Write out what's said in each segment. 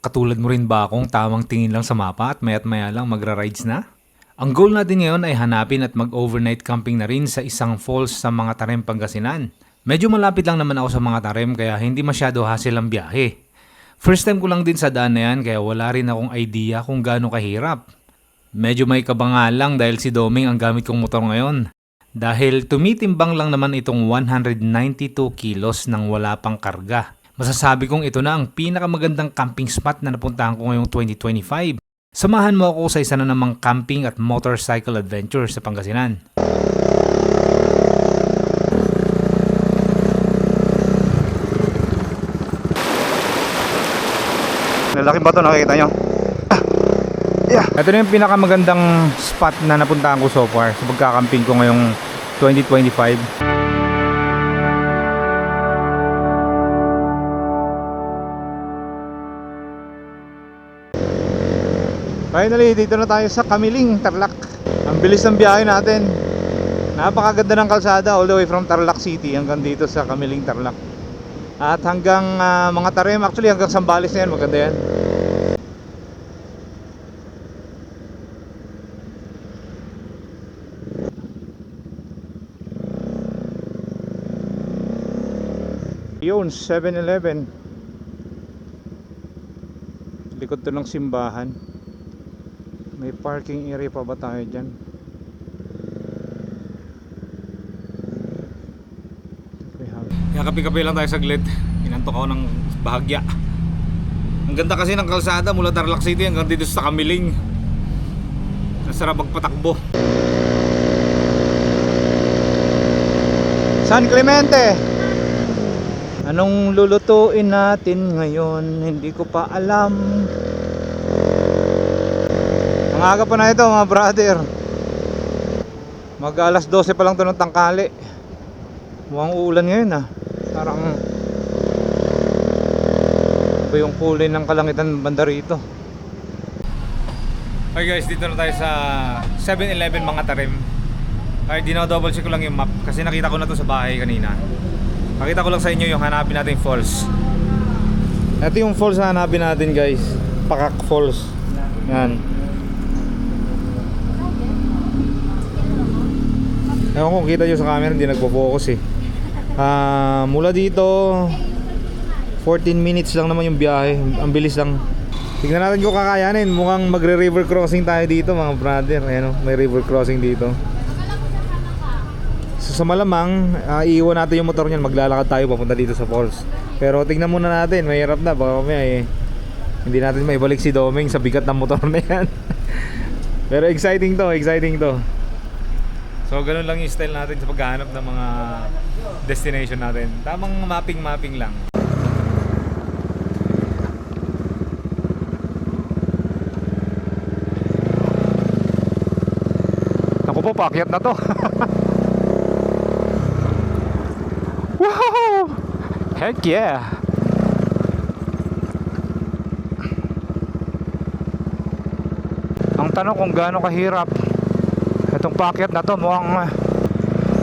Katulad mo rin ba akong tamang tingin lang sa mapa at maya't maya lang magra-rides na? Ang goal natin ngayon ay hanapin at mag-overnight camping na rin sa isang falls sa mga Tarem, Pangasinan. Medyo malapit lang naman ako sa mga Tarem kaya hindi masyado hassle ang biyahe. First time ko lang din sa daan na yan kaya wala rin akong idea kung gaano kahirap. Medyo may kabanga lang dahil si Doming ang gamit kong motor ngayon. Dahil tumitimbang lang naman itong 192 kilos nang wala pang karga. Masasabi kong ito na ang pinakamagandang camping spot na napuntahan ko ngayong 2025. Samahan mo ako sa isa na namang camping at motorcycle adventure sa Pangasinan. Lalaking bato nakikita nyo. Yeah. Ito na yung pinakamagandang spot na napuntahan ko so far sa pagkakamping ko ngayong 2025. Finally, dito na tayo sa Kamiling, Tarlac. Ang bilis ng biyahe natin. Napakaganda ng kalsada all the way from Tarlac City hanggang dito sa Kamiling, Tarlac. At hanggang ah, mga Tarem, actually hanggang Sambales na yan, maganda yan. Yun, 7-Eleven. Likod to ng simbahan. May parking area pa ba tayo dyan? Kaya kape-kape lang tayo saglit. Inantok ako ng bahagya. Ang ganda kasi ng kalsada mula Tarlac City hanggang dito sa Kamiling. Ang sarap magpatakbo. San Clemente! Anong lulutuin natin ngayon? Hindi ko pa alam. Ang aga pa na ito mga brother. Mag alas 12 pa lang to ng tangkali. Mukhang uulan ngayon ah. Parang iba yung kulay ng kalangitan banda rito. Okay guys, dito na tayo sa 7-Eleven mga tarim. Ay, dino-double check ko lang yung map kasi nakita ko na to sa bahay kanina. Pakita ko lang sa inyo yung hanapin natin falls. Ito yung falls na hanapin natin guys. Pakak Falls. Yan. Ewan kung kita nyo sa camera, hindi nagpo-focus eh. Ah, mula dito, 14 minutes lang naman yung biyahe. Ang bilis lang. Tignan natin kung kakayanin. Mukhang magre-river crossing tayo dito mga brother. Ayan o, may river crossing dito. So sa malamang, ah, iiwan natin yung motor niyan. Maglalakad tayo papunta dito sa falls. Pero tingnan muna natin, mahirap na. Baka mamaya eh, hindi natin maibalik si Doming sa bigat ng motor na yan. Pero exciting to, exciting to. So ganun lang yung style natin sa paghahanap ng mga destination natin. Tamang mapping-mapping lang. Ako po, paakyat na to. wow! Heck yeah! Ang tanong kung gaano kahirap itong paakyat na to mukhang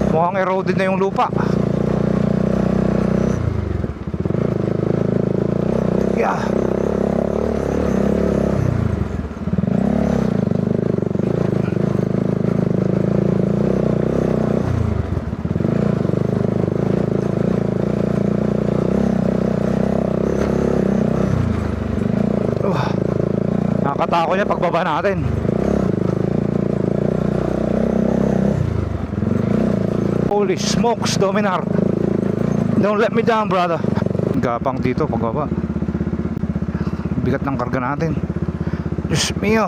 mukhang eroded na yung lupa. Yeah. Uh, nakakatakot niya pagbaba natin. Holy smokes, Dominar. Don't let me down, brother. Gapang dito pagbaba. Bigat ng karga natin. Diyos mio.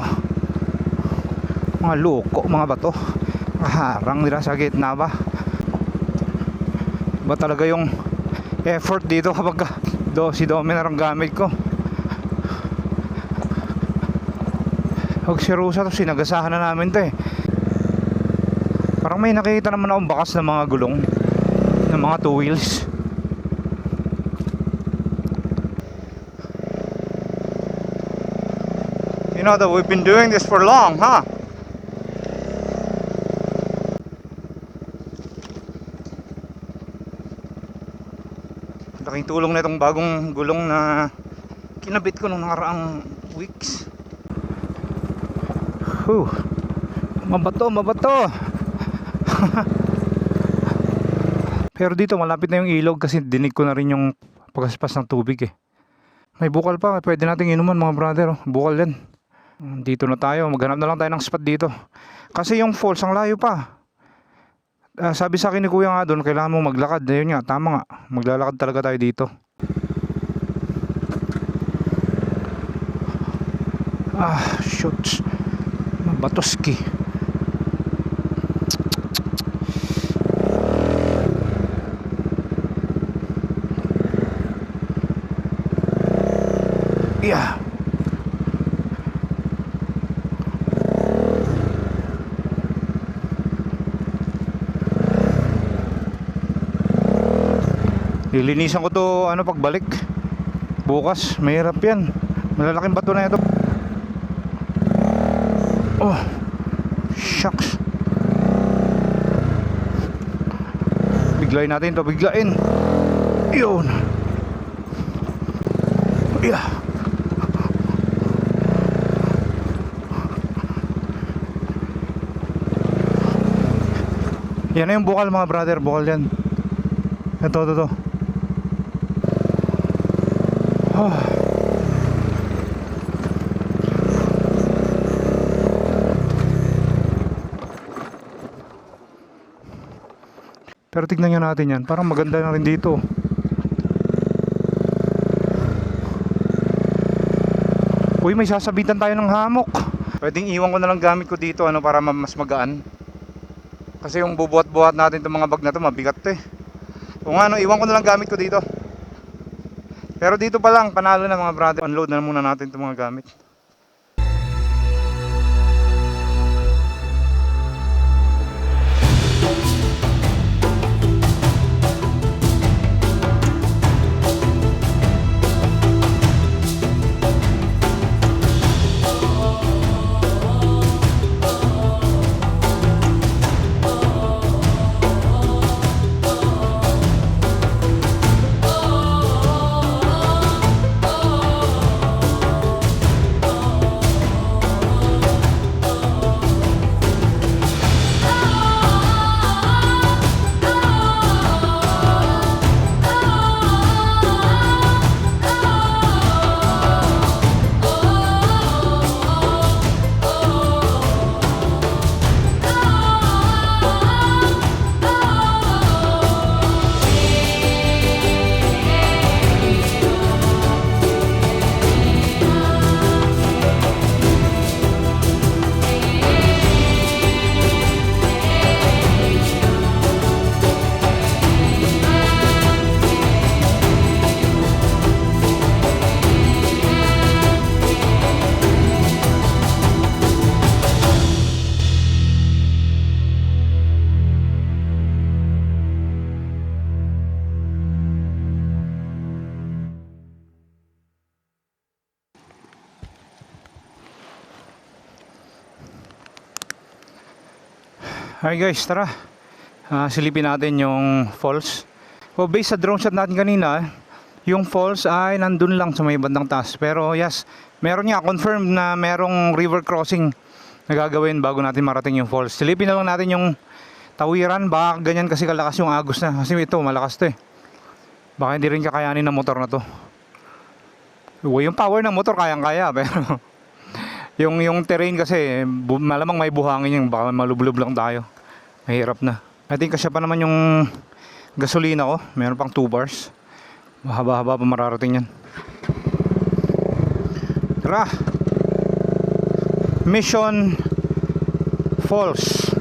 Mga loko, mga bato. Harang nila sa gitna ba? Ba talaga yung effort dito kapag do, si Dominar ang gamit ko. Huwag si Rusa to, sinagasahan na namin to eh. Parang may nakikita naman akong bakas ng mga gulong ng mga two wheels. You know that we've been doing this for long, huh? Laking tulong na itong bagong gulong na kinabit ko nung nakaraang weeks. Whew. Mabato, mabato. Pero dito malapit na yung ilog kasi dinig ko na rin yung pagaspas ng tubig eh. May bukal pa, pwede nating inuman mga brother. oh. Bukal yan. Dito na tayo, maghanap na lang tayo ng spot dito. Kasi yung falls ang layo pa. Ah, sabi sa akin ni kuya nga doon, kailangan mo maglakad. Ayun nga, tama nga. Maglalakad talaga tayo dito. Ah, shoots. Batoski. Yeah. Lilinisan ko to ano pagbalik. Bukas, mahirap yan. Malalaking bato na ito. Oh. Shucks. Biglayin natin to, biglayin. Yun. Yeah. Yan na yung bukal mga brother, bukal yan. Ito, ito, ito. Ah. Pero tignan nyo natin yan, parang maganda na rin dito. Uy, may sasabitan tayo ng hamok. Pwedeng iwan ko na lang gamit ko dito ano para ma- mas magaan. Kasi yung bubuhat-buhat natin itong mga bag na to mabigat to eh. Kung ano, iwan ko na lang gamit ko dito. Pero dito pa lang, panalo na mga brother. Unload na muna natin itong mga gamit. Hi guys, tara. Ah, silipin natin yung falls. So based sa drone shot natin kanina, yung falls ay nandun lang sa may bandang taas. Pero yes, meron nga confirm na merong river crossing na gagawin bago natin marating yung falls. Silipin na lang natin yung tawiran. Baka ganyan kasi kalakas yung agos na. Kasi ito, malakas to eh. Baka hindi rin kakayanin ng motor na to. Yung power ng motor kayang-kaya pero yung yung terrain kasi malamang may buhangin yung baka malublob lang tayo. Mahirap na. I think kasi pa naman yung gasolina ko. Meron pang 2 bars. Mahaba-haba pa mararating yan. Tara! Mission Falls.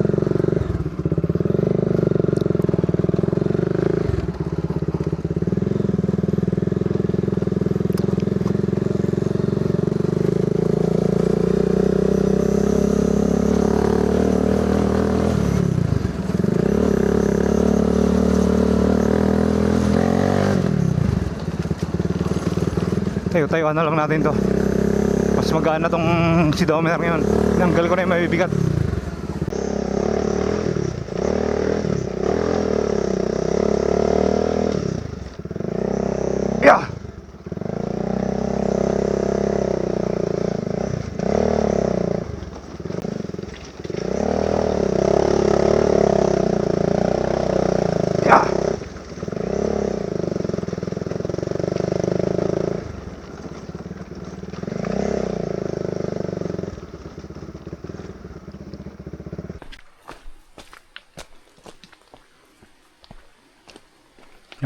Tayo, tayo, ano lang natin to. Mas magaan na tong si Dominar ngayon. Nanggal ko na yung mabibigat. Yeah!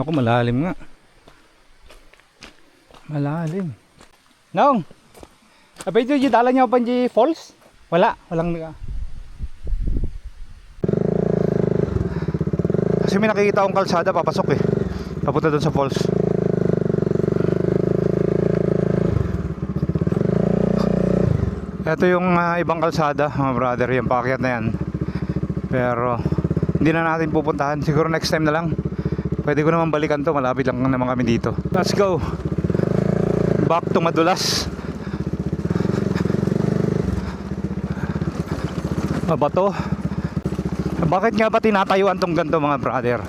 Ako malalim nga. Malalim. Naong. Abay dito dala niya pa di falls? Wala, walang nga. Kasi may nakikita akong kalsada papasok eh. Papunta doon sa falls. Ito yung ah, ibang kalsada, mga brother, yung paakyat na yan. Pero hindi na natin pupuntahan. Siguro next time na lang. Pwede ko naman balikan to. Malapit lang naman kami dito. Let's go. Back to Madulas. Mabato. Bakit nga ba tinatayuan tong ganito mga brother?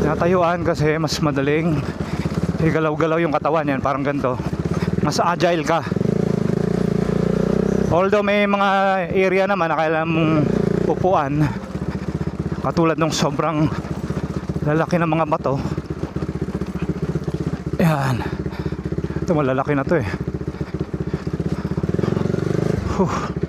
Tinatayuan kasi mas madaling igalaw-galaw yung katawan yan. Parang ganito. Mas agile ka. Although may mga area naman na kailangan mong upuan katulad ng sobrang lalaki ng mga bato. Yan. Ito malalaki na to eh. Huh.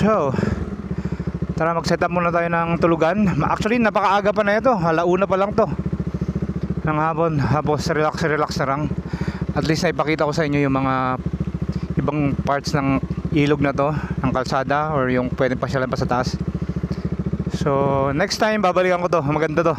So, tara mag-set up muna tayo ng tulugan. Actually, napakaaga pa na ito. Halauna pa lang to. Ng hapon. Tapos relax, relax na lang. At least naipakita ko sa inyo yung mga ibang parts ng ilog na to. Ng kalsada or yung pwedeng pasyalan pa sa taas. So, next time babalikan ko to. Maganda to.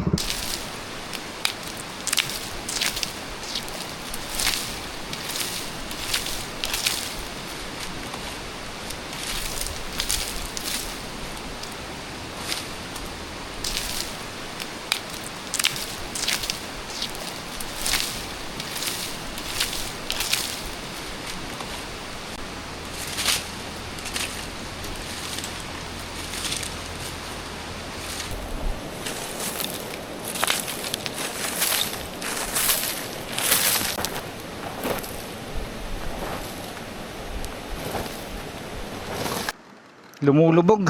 Lumulubog.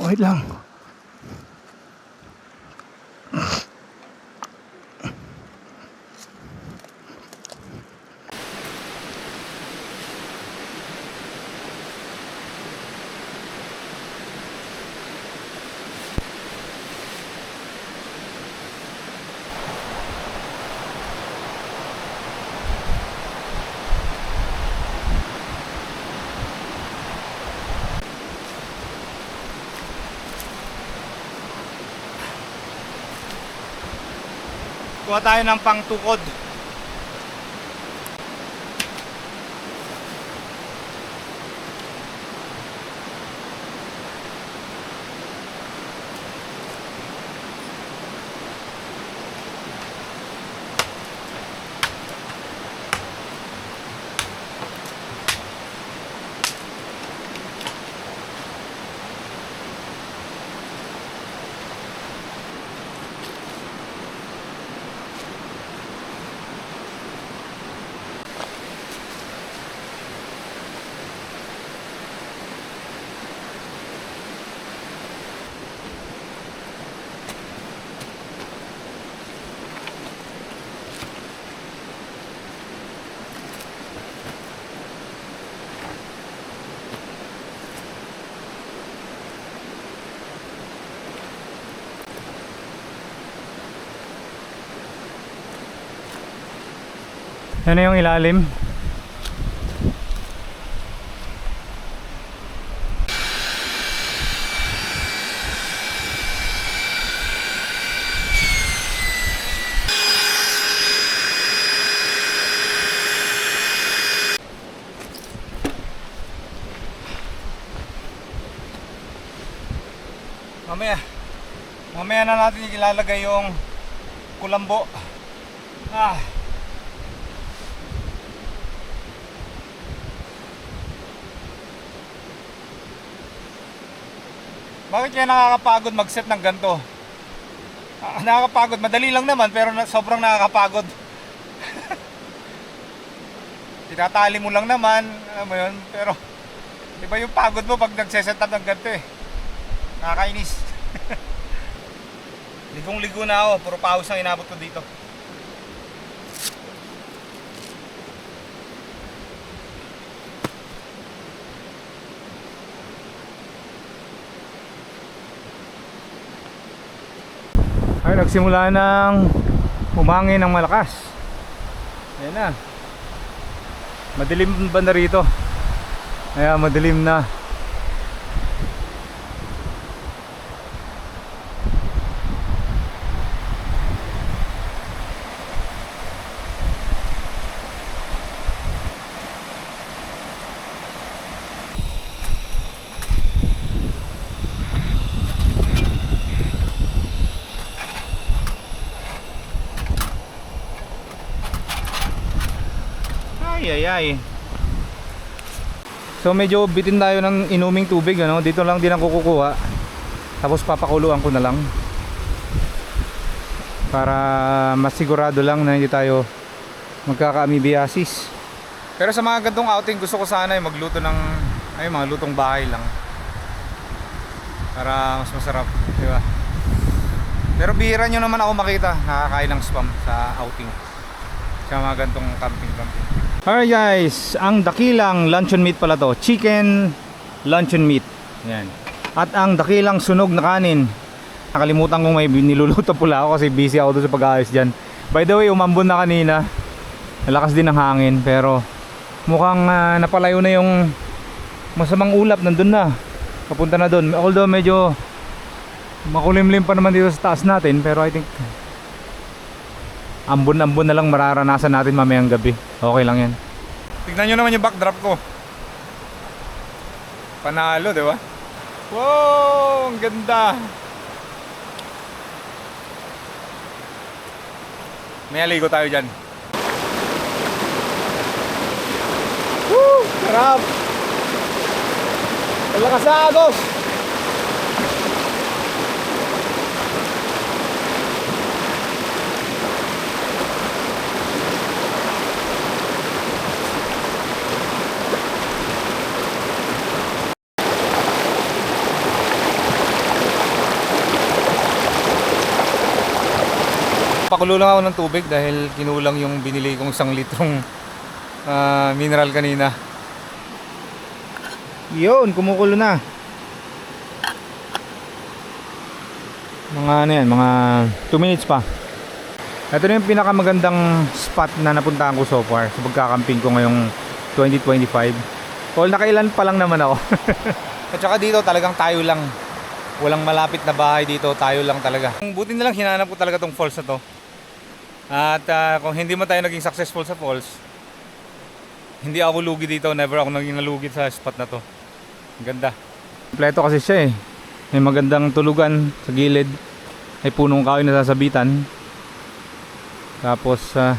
Okay lang. Kuha tayo ng pangtukod. Yan yung ilalim. Mamaya, mamaya na natin ilalagay yung kulambo. Ah. Bakit kaya nakakapagod mag-set ng ganito? Ah, nakakapagod. Madali lang naman pero na, sobrang nakakapagod. tinatali mo lang naman, alam mo yun, pero iba yung pagod mo pag nagseset up ng ganito eh. Nakakainis. Ligong-ligo na ako, puro pawis ang inabot ko dito. Ay, nagsimula ng umangin ng malakas. Ayan na. Madilim ba na rito? Ayan, madilim na. Ay, ay, ay. So medyo bitin tayo ng inuming tubig ano. Dito lang din ako kukuha. Tapos papakuluan ko na lang. Para masigurado lang na hindi tayo magkakaamibiasis. Pero sa mga gantong outing gusto ko sana ay magluto ng ay mga lutong bahay lang. Para mas masarap, di ba? Pero bihira nyo naman ako makita nakakain ng spam sa outing. Sa mga gantong camping-camping. Alright guys, ang dakilang luncheon meat pala to. Chicken luncheon meat. Yan. At ang dakilang sunog na kanin. Nakalimutan kong may niluluto pula ako kasi busy ako doon sa pag-aayos dyan. By the way, umambon na kanina. Malakas din ang hangin pero mukhang ah, napalayo na yung masamang ulap nandun na. Papunta na doon. Although medyo makulimlim pa naman dito sa taas natin pero I think ambon-ambon na lang mararanasan natin mamayang gabi. Okay lang yan. Tignan nyo naman yung backdrop ko. Panalo, di ba? Wow, ang ganda. May aligo tayo dyan. Woo! Sarap! Wala sa agos! Pakulo lang ako ng tubig dahil kinulang yung binili kong isang litrong ah, mineral kanina. Yun, kumukulo na. Mga ano yan, mga 2 minutes pa. Ito na yung pinakamagandang spot na napuntahan ko so far sa pagkakamping ko ngayong 2025. All nakailan pa lang naman ako. At saka dito talagang tayo lang. Walang malapit na bahay dito, tayo lang talaga. Buti na lang hinanap ko talaga tong falls na to. At ah, kung hindi man tayo naging successful sa falls, hindi ako lugi dito. Never ako naging nalugi sa spot na to. Ang ganda. Kompleto kasi siya eh. May magandang tulugan sa gilid. May punong kahoy na sasabitan. Tapos ah,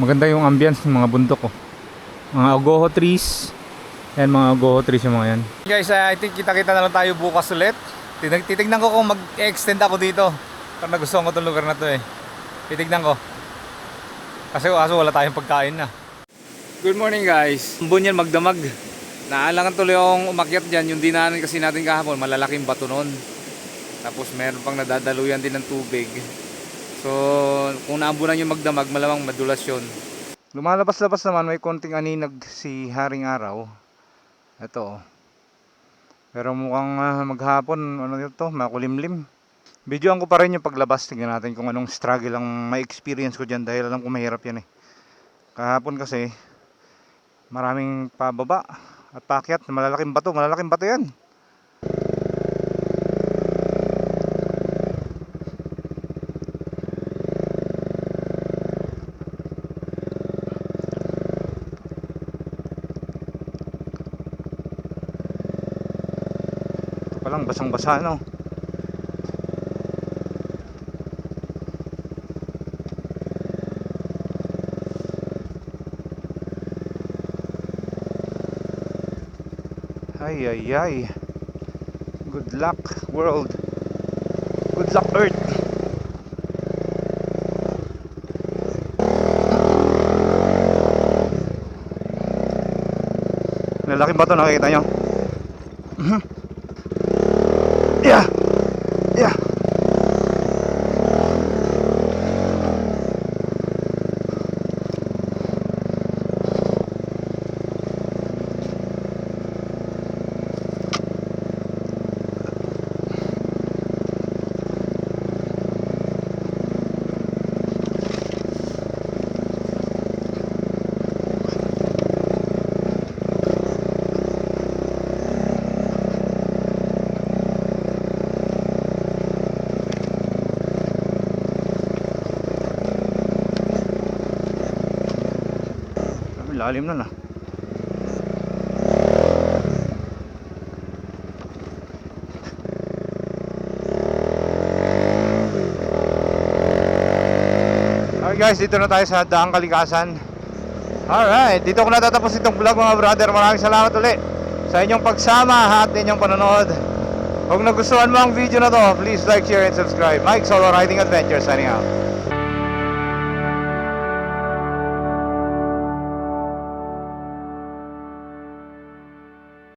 maganda yung ambience ng mga bundok ko. Mga agoho trees. Yan mga agoho trees yung mga yan. Guys, ah, I think kita-kita na lang tayo bukas ulit. Titig- Titignan ko kung mag-extend ako dito. Parang nagustuhan ko itong lugar na to eh. Titignan ko. Kasi kaso wala tayong pagkain na. Good morning guys. Bunyan magdamag. Naalangan tuloy akong umakyat dyan. Yung dinaanan kasi natin kahapon, malalaking bato nun. Tapos meron pang nadadaluyan din ng tubig. So, kung naambunan yung magdamag, malamang madulas yun. Lumalabas-labas naman, may konting aninag si Haring Araw. Ito. oh. Pero mukhang ah, maghapon, ano ito, makulimlim. Videoan ko pa rin yung paglabas. Tingnan natin kung anong struggle ang may experience ko dyan dahil alam ko mahirap yan eh. Kahapon kasi, maraming pababa at pakyat. Malalaking bato, malalaking bato yan. Pa lang, basang-basa no. Ay, ay, ay. Good luck, world. Good luck, Earth. Lalaking bato, nakikita nyo. Mhm. Yeah! Lalim na na. Alright guys, dito na tayo sa Daang Kalikasan. Alright, dito ko natatapos itong vlog mga brother. Maraming salamat ulit sa inyong pagsama at inyong panonood. Kung nagustuhan mo ang video na to, please like, share, and subscribe. Mike Solo Riding Adventure signing out.